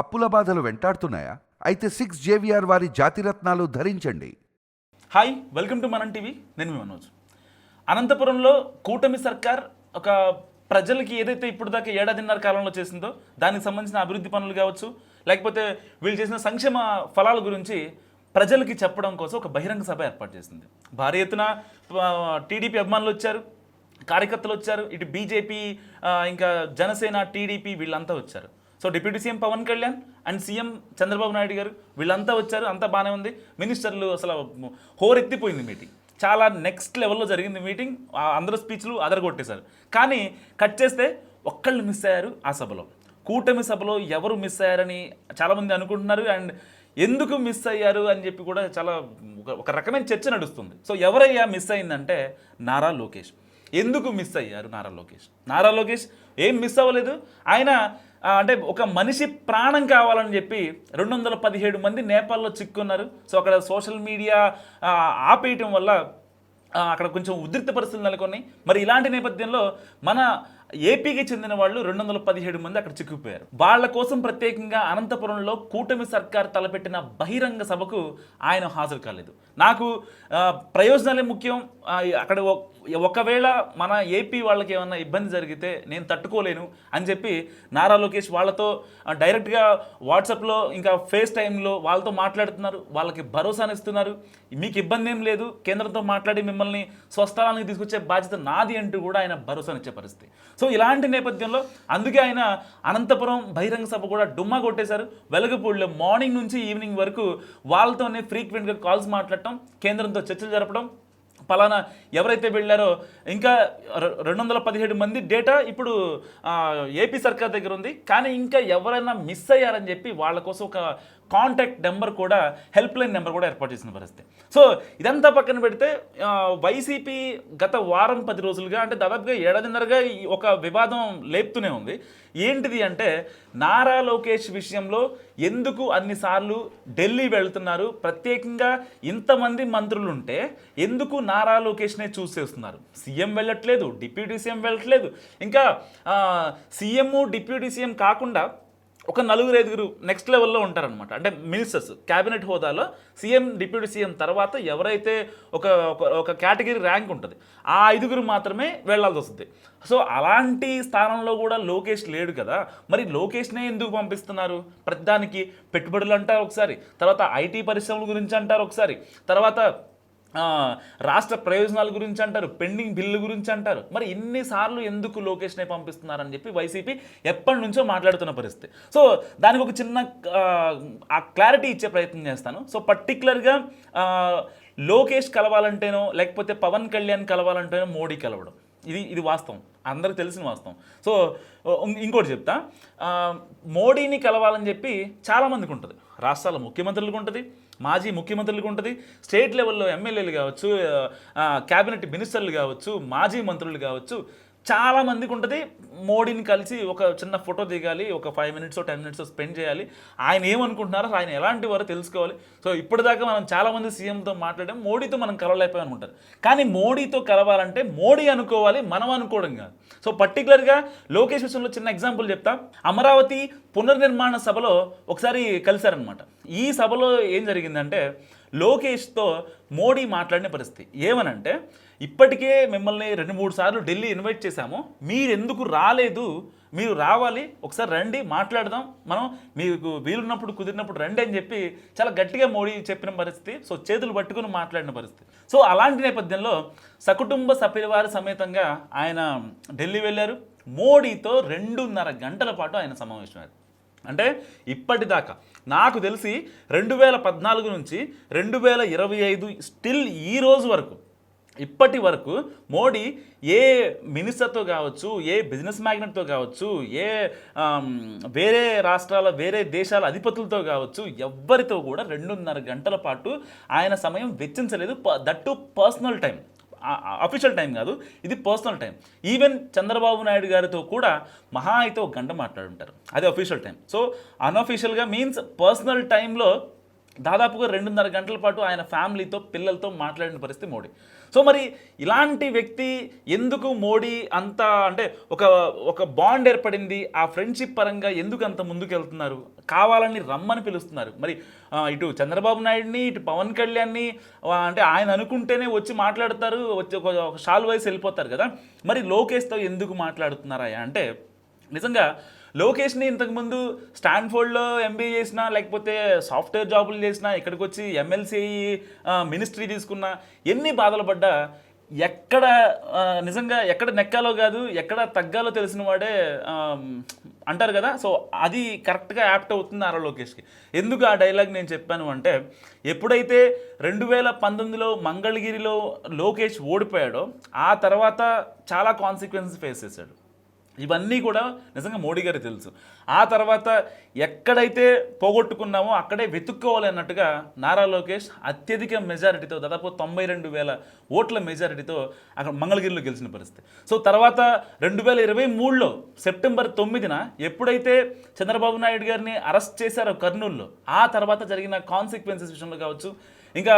అప్పుల బాధలు వెంటాడుతున్నాయా? అయితే సిక్స్ జేవిఆర్ వారి జాతిరత్నాలు ధరించండి. Hi welcome to Manam TV. నేను మీ మనోజ్. అనంతపురంలో కూటమి సర్కార్ ఒక ప్రజలకి ఏదైతే ఇప్పుడు దాకా ఏడాదిన్నర కాలంలో చేసిందో దానికి సంబంధించిన అభివృద్ధి పనులు కావచ్చు లేకపోతే వీళ్ళు చేసిన సంక్షేమ ఫలాల గురించి ప్రజలకి చెప్పడం కోసం ఒక బహిరంగ సభ ఏర్పాటు చేసింది. భారీ ఎత్తున టీడీపీ అభిమానులు వచ్చారు కార్యకర్తలు వచ్చారు ఇటు బీజేపీ ఇంకా జనసేన టీడీపీ వీళ్ళంతా వచ్చారు. So deputy CM Pawan Kalyan and CM Chandrababu Naidu garu వీళ్ళంతా వచ్చారు అంతా బాగానే ఉంది. మినిస్టర్లు అసలు హోరెత్తిపోయింది మీటింగ్. చాలా నెక్స్ట్ లెవెల్లో జరిగింది మీటింగ్. అందరూ స్పీచ్లు అదరగొట్టేశారు. కానీ కట్ చేస్తే ఒక్కళ్ళు మిస్ అయ్యారు ఆ సభలో. కూటమి సభలో ఎవరు మిస్ అయ్యారని చాలామంది అనుకుంటున్నారు అండ్ ఎందుకు మిస్ అయ్యారు అని చెప్పి కూడా చాలా ఒక- రకమైన చర్చ నడుస్తుంది. సో ఎవరయ్యా మిస్ అయిందంటే నారా లోకేష్. ఎందుకు మిస్ అయ్యారు నారా లోకేష్? నారా లోకేష్ ఏం మిస్ అవ్వలేదు. ఆయన అంటే ఒక మనిషి ప్రాణం కావాలని చెప్పి రెండు వందల పదిహేడు మంది నేపాల్లో చిక్కున్నారు. సో అక్కడ సోషల్ మీడియా ఆపేయటం వల్ల అక్కడ కొంచెం ఉద్రిక్త పరిస్థితులు నెలకొని మరి ఇలాంటి నేపథ్యంలో మన ఏపీకి చెందిన వాళ్ళు రెండు వందల పదిహేడు మంది అక్కడ చిక్కుపోయారు వాళ్ళ కోసం ప్రత్యేకంగా అనంతపురంలో కూటమి సర్కార్ తలపెట్టిన బహిరంగ సభకు ఆయన హాజరు కాలేదు. నాకు ప్రయోజనాలే ముఖ్యం. అక్కడ ఒకవేళ మన ఏపీ వాళ్ళకి ఏమన్నా ఇబ్బంది జరిగితే నేను తట్టుకోలేను అని చెప్పి నారా లోకేష్ వాళ్ళతో డైరెక్ట్గా వాట్సాప్లో ఇంకా ఫేస్ టైంలో వాళ్ళతో మాట్లాడుతున్నారు. వాళ్ళకి భరోసానిస్తున్నారు మీకు ఇబ్బంది ఏం లేదు. కేంద్రంతో మాట్లాడి మిమ్మల్ని స్వస్థలానికి తీసుకొచ్చే బాధ్యత నాది అంటూ కూడా ఆయన భరోసానిచ్చే పరిస్థితి. సో ఇలాంటి నేపథ్యంలో అందుకే ఆయన అనంతపురం బహిరంగ సభ కూడా డుమ్మా కొట్టేశారు. వెలగపూడిలో మార్నింగ్ నుంచి ఈవినింగ్ వరకు వాళ్ళతోనే ఫ్రీక్వెంట్గా కాల్స్ మాట్లాడటం కేంద్రంతో చర్చలు జరపడం పలానా ఎవరైతే వెళ్ళారో ఇంకా రెండు వందల పదిహేడు మంది డేటా ఇప్పుడు ఏపీ సర్కార్ దగ్గర ఉంది. కానీ ఇంకా ఎవరైనా మిస్ అయ్యారని చెప్పి వాళ్ళ కోసం ఒక కాంటాక్ట్ నెంబర్ కూడా హెల్ప్ లైన్ నెంబర్ కూడా ఏర్పాటు చేసిన పరిస్థితి. సో ఇదంతా పక్కన పెడితే వైసీపీ గత వారం పది రోజులుగా అంటే దాదాపుగా ఏడాదిన్నరగా ఈ ఒక వివాదం లేపుతూనే ఉంది. ఏంటిది అంటే నారా లోకేష్ విషయంలో ఎందుకు అన్నిసార్లు ఢిల్లీ వెళ్తున్నారు? ప్రత్యేకంగా ఇంతమంది మంత్రులు ఉంటే ఎందుకు నారా లోకేష్నే చూస్ చేస్తున్నారు? సీఎం వెళ్ళట్లేదు డిప్యూటీ సీఎం వెళ్ళట్లేదు. ఇంకా సీఎం డిప్యూటీ సీఎం కాకుండా ఒక నలుగురు ఐదుగురు నెక్స్ట్ లెవెల్లో ఉంటారనమాట అంటే మినిస్టర్స్ క్యాబినెట్ హోదాలో సీఎం డిప్యూటీ సీఎం తర్వాత ఎవరైతే ఒక ఒక- ఒక కేటగిరీ ర్యాంక్ ఉంటుంది ఆ ఐదుగురు మాత్రమే వెళ్ళాల్సి వస్తుంది. సో అలాంటి స్థానంలో కూడా లోకేష్ లేడు కదా. మరి లోకేష్నే ఎందుకు పంపిస్తున్నారు? ప్రతిదానికి పెట్టుబడులు అంటారు ఒకసారి తర్వాత ఐటీ పరిశ్రమల గురించి అంటారు ఒకసారి తర్వాత రాష్ట్ర ప్రయోజనాల గురించి అంటారు పెండింగ్ బిల్లు గురించి అంటారు. మరి ఎన్నిసార్లు ఎందుకు లోకేష్నే పంపిస్తున్నారని చెప్పి వైసీపీ ఎప్పటి నుంచో మాట్లాడుతున్న పరిస్థితి. సో దానికి ఒక చిన్న ఆ, క్లారిటీ ఇచ్చే ప్రయత్నం చేస్తాను. సో పర్టికులర్గా లోకేష్ కలవాలంటేనో లేకపోతే పవన్ కళ్యాణ్ కలవాలంటేనో మోడీ కలవడం. ఇది ఇది వాస్తవం. అందరికి తెలిసిన వాస్తవం. సో ఇంకోటి చెప్తా. మోడీని కలవాలని చెప్పి చాలామందికి ఉంటుంది. రాష్ట్రాల ముఖ్యమంత్రులకు ఉంటుంది మాజీ ముఖ్యమంత్రులకు ఉంటుంది స్టేట్ లెవెల్లో ఎమ్మెల్యేలు కావచ్చు క్యాబినెట్ మినిస్టర్లు కావచ్చు మాజీ మంత్రులు కావచ్చు చాలా మందికి ఉంటుంది. మోడీని కలిసి ఒక చిన్న ఫోటో దిగాలి ఒక five minutes ten minutes spend చేయాలి. ఆయన ఏమనుకుంటున్నారో ఆయన ఎలాంటి వారో తెలుసుకోవాలి. సో ఇప్పటిదాకా మనం చాలామంది సీఎంతో మాట్లాడాం మోడీతో మనం కలవలేకపోయాం అనుకుంటారు కానీ మోడీతో కలవాలంటే మోడీ అనుకోవాలి మనం అనుకోవడం కాదు. సో పర్టికులర్గా లోకేష్ విషయంలో చిన్న ఎగ్జాంపుల్ చెప్తా. అమరావతి పునర్నిర్మాణ సభలో ఒకసారి కలిశారనమాట ఈ సభలో ఏం జరిగిందంటే లోకేష్తో మోడీ మాట్లాడిన పరిస్థితి ఏమనంటే ఇప్పటికే మిమ్మల్ని రెండు మూడు సార్లు ఢిల్లీ ఇన్వైట్ చేశాము. మీరు ఎందుకు రాలేదు? మీరు రావాలి ఒకసారి రండి మాట్లాడదాం. మనం మీకు వీలున్నప్పుడు కుదిరినప్పుడు రండి అని చెప్పి చాలా గట్టిగా మోడీ చెప్పిన పరిస్థితి సో చేతులు పట్టుకుని మాట్లాడిన పరిస్థితి. సో అలాంటి నేపథ్యంలో సకుటుంబ సభ్యులవారి సమేతంగా ఆయన ఢిల్లీ వెళ్ళారు. మోడీతో రెండున్నర గంటల పాటు ఆయన సమావేశమయ్యారు అంటే ఇప్పటిదాకా నాకు తెలిసి రెండు వేల పద్నాలుగు నుంచి రెండు వేల ఇరవై ఐదు స్టిల్ ఈ రోజు వరకు ఇప్పటి వరకు మోడీ ఏ మినిస్టర్తో కావచ్చు ఏ బిజినెస్ మ్యాగ్నెట్తో కావచ్చు ఏ వేరే రాష్ట్రాల వేరే దేశాల అధిపతులతో కావచ్చు ఎవ్వరితో కూడా రెండున్నర గంటల పాటు ఆయన సమయం వెచ్చించలేదు. That personal time. Official time కాదు ఇది personal time. Even Chandrababu Naidu గారితో కూడా మహా అయితే ఒక గంట మాట్లాడుంటారు. అది అఫీషియల్ టైం. సో అన్అఫీషియల్గా మీన్స్ పర్సనల్ టైంలో దాదాపుగా రెండున్నర గంటల పాటు ఆయన ఫ్యామిలీతో పిల్లలతో మాట్లాడిన పరిస్థితి మోడీ. సో మరి ఇలాంటి వ్యక్తి ఎందుకు మోడీ అంత అంటే ఒక ఒక బాండ్ ఏర్పడింది ఆ ఫ్రెండ్షిప్ పరంగా ఎందుకు అంత ముందుకు వెళ్తున్నారు కావాలని రమ్మని పిలుస్తున్నారు. మరి ఇటు చంద్రబాబు నాయుడిని ఇటు పవన్ కళ్యాణ్ని అంటే ఆయన అనుకుంటేనే వచ్చి మాట్లాడతారు వచ్చి ఒక షాల్ వైస్ వెళ్ళిపోతారు కదా. మరి లోకేష్తో ఎందుకు మాట్లాడుతున్నారా అంటే నిజంగా లోకేష్ని ఇంతకుముందు స్టాన్ఫోర్డ్లో ఎంబీఏ చేసినా లేకపోతే సాఫ్ట్వేర్ జాబులు చేసినా ఇక్కడికి వచ్చి ఎమ్మెల్సీ మినిస్ట్రీ తీసుకున్నా ఎన్ని బాధలు పడ్డా ఎక్కడ నిజంగా ఎక్కడ నెక్కాలో కాదు ఎక్కడ తగ్గాలో తెలిసిన వాడే అంటారు కదా. సో అది కరెక్ట్గా యాప్ట్ అవుతుంది ఆర లోకేష్కి. ఎందుకు ఆ డైలాగ్ నేను చెప్పాను అంటే ఎప్పుడైతే రెండు వేల పంతొమ్మిదిలో మంగళగిరిలో లోకేష్ ఓడిపోయాడో ఆ తర్వాత చాలా కాన్సిక్వెన్సెస్ ఫేస్ చేశాడు. ఇవన్నీ కూడా నిజంగా మోడీ గారికి తెలుసు. ఆ తర్వాత ఎక్కడైతే పోగొట్టుకున్నామో అక్కడే వెతుక్కోవాలి అన్నట్టుగా నారా లోకేష్ అత్యధిక మెజారిటీతో దాదాపు తొంభై రెండు వేల ఓట్ల మెజారిటీతో అక్కడ మంగళగిరిలో గెలిచిన పరిస్థితి. సో తర్వాత రెండు వేల ఇరవై మూడులో సెప్టెంబర్ తొమ్మిదిన ఎప్పుడైతే చంద్రబాబు నాయుడు గారిని అరెస్ట్ చేశారో కర్నూలులో ఆ తర్వాత జరిగిన కాన్సిక్వెన్సెస్ విషయంలో కావచ్చు ఇంకా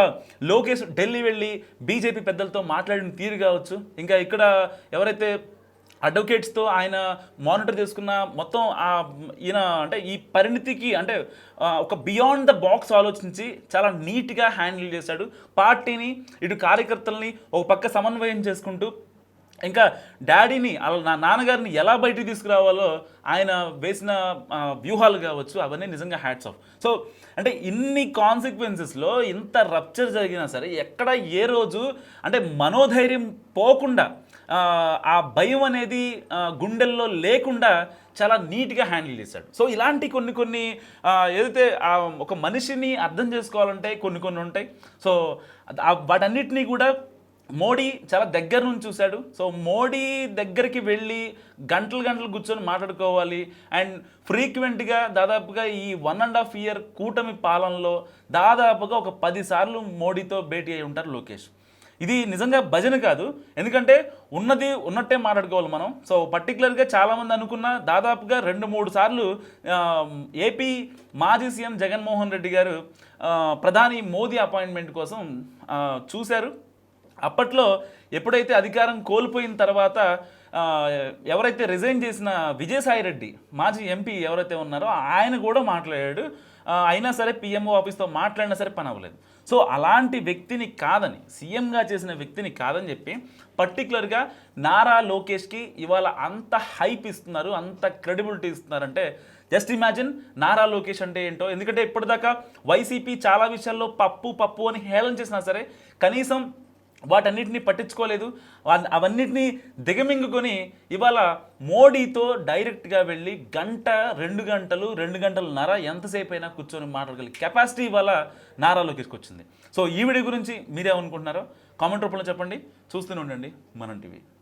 లోకేష్ ఢిల్లీ వెళ్ళి బీజేపీ పెద్దలతో మాట్లాడిన తీరు కావచ్చు ఇంకా ఇక్కడ ఎవరైతే అడ్వకేట్స్తో ఆయన మానిటర్ చేసుకున్న మొత్తం ఆ ఈయన అంటే ఈ పరిణితికి అంటే ఒక బియాండ్ ద బాక్స్ ఆలోచించి చాలా నీట్గా హ్యాండిల్ చేశాడు. పార్టీని ఇటు కార్యకర్తల్ని ఒక పక్క సమన్వయం చేసుకుంటూ ఇంకా డాడీని అలా నా నాన్నగారిని ఎలా బయటికి తీసుకురావాలో ఆయన వేసిన వ్యూహాలు కావచ్చు అవన్నీ నిజంగా హ్యాట్స్ ఆఫ్ సో అంటే ఇన్ని కాన్సిక్వెన్సెస్లో ఇంత రప్చర్ జరిగినా సరే ఎక్కడ ఏ రోజు అంటే మనోధైర్యం పోకుండా ఆ, భయం అనేది గుండెల్లో లేకుండా చాలా నీట్గా హ్యాండిల్ చేశాడు. సో ఇలాంటి కొన్ని కొన్ని ఏదైతే ఒక మనిషిని అర్థం చేసుకోవాలంటే కొన్ని కొన్ని ఉంటాయి. సో వాటన్నిటినీ కూడా మోడీ చాలా దగ్గర నుంచి చూశాడు. సో మోడీ దగ్గరికి వెళ్ళి గంటలు గంటలు కూర్చొని మాట్లాడుకోవాలి. అండ్ ఫ్రీక్వెంట్గా దాదాపుగా ఈ వన్ అండ్ హాఫ్ ఇయర్ కూటమి పాలనలో దాదాపుగా ఒక పది సార్లు మోడీతో భేటీ అయి ఉంటారు లోకేష్. ఇది నిజంగా భజన కాదు. ఎందుకంటే ఉన్నది ఉన్నట్టే మాట్లాడుకోవాలి మనం. సో పర్టికులర్గా చాలామంది అనుకున్న దాదాపుగా రెండు మూడు సార్లు ఏపీ మాజీ సీఎం జగన్మోహన్ రెడ్డి గారు ప్రధాని మోదీ అపాయింట్మెంట్ కోసం చూశారు. అప్పట్లో ఎప్పుడైతే అధికారం కోల్పోయిన తర్వాత ఎవరైతే రిజైన్ చేసిన విజయసాయి రెడ్డి మాజీ ఎంపీ ఎవరైతే ఉన్నారో ఆయన కూడా మాట్లాడాడు. అయినా సరే పిఎంఓ ఆఫీస్తో మాట్లాడినా సరే పని అవ్వలేదు. సో అలాంటి వ్యక్తిని కాదని సీఎంగా చేసిన వ్యక్తిని కాదని చెప్పి పర్టికులర్గా నారా లోకేష్కి ఇవాళ అంత హైప్ ఇస్తున్నారు అంత క్రెడిబిలిటీ ఇస్తున్నారంటే జస్ట్ ఇమాజిన్ నారా లోకేష్ అంటే ఏంటో. ఎందుకంటే ఇప్పటిదాకా వైసీపీ చాలా విషయాల్లో పప్పు పప్పు అని హేళన చేసినా సరే కనీసం వాటన్నిటిని పట్టించుకోలేదు. అవన్నిటిని దిగమింగుకొని ఇవాళ మోడీతో డైరెక్ట్గా వెళ్ళి గంట రెండు గంటలు రెండు గంటలు నర ఎంతసేపు అయినా కూర్చొని మాట్లాడగలిగే కెపాసిటీ ఇవాళ నారాలోకి తీసుకొచ్చింది వచ్చింది సో ఈ వీడియో గురించి మీరేమనుకుంటున్నారో కామెంట్ రూపంలో చెప్పండి. చూస్తూనే ఉండండి. మనం టీవీ.